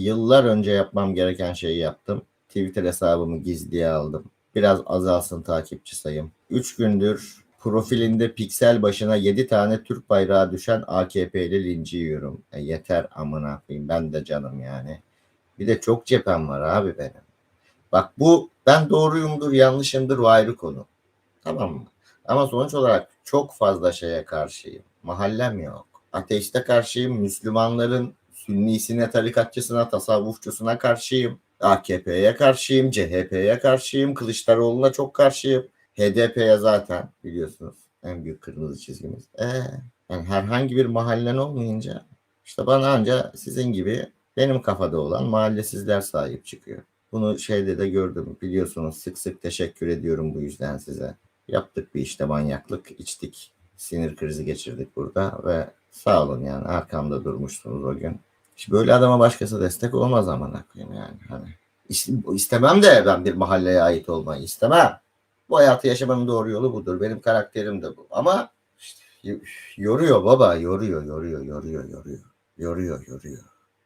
Yıllar önce yapmam gereken şeyi yaptım. Twitter hesabımı gizliye aldım. Biraz azalsın takipçi sayım. 3 gündür profilinde piksel başına 7 tane Türk bayrağı düşen AKP'li linci yiyorum. E yeter amına koyayım. Ben de canım yani. Bir de çok cephem var abi benim. Bak bu ben doğruyumdur yanlışımdır o ayrı konu. Tamam mı? Ama sonuç olarak çok fazla şeye karşıyım. Mahallem yok. Ateiste karşıyım. Müslümanların sünnisine, tarikatçısına, tasavvufçusuna karşıyım. AKP'ye karşıyım. CHP'ye karşıyım. Kılıçdaroğlu'na çok karşıyım. HDP'ye zaten biliyorsunuz en büyük kırmızı çizgimiz. Ee, yani herhangi bir mahallen olmayınca işte bana anca sizin gibi benim kafada olan mahallesizler sahip çıkıyor. Bunu şeyde de gördüm biliyorsunuz sık sık teşekkür ediyorum bu yüzden size. Yaptık bir işte manyaklık içtik. Sinir krizi geçirdik burada ve sağ olun yani arkamda durmuştunuz o gün. İşte böyle adama başkası destek olmaz amına koyayım yani. Hani İst- istemem de ben bir mahalleye ait olmayı istemem. Bu hayatı yaşamanın doğru yolu budur. Benim karakterim de bu. Ama işte, yoruyor baba, yoruyor, yoruyor, yoruyor, yoruyor. Yoruyor, yoruyor.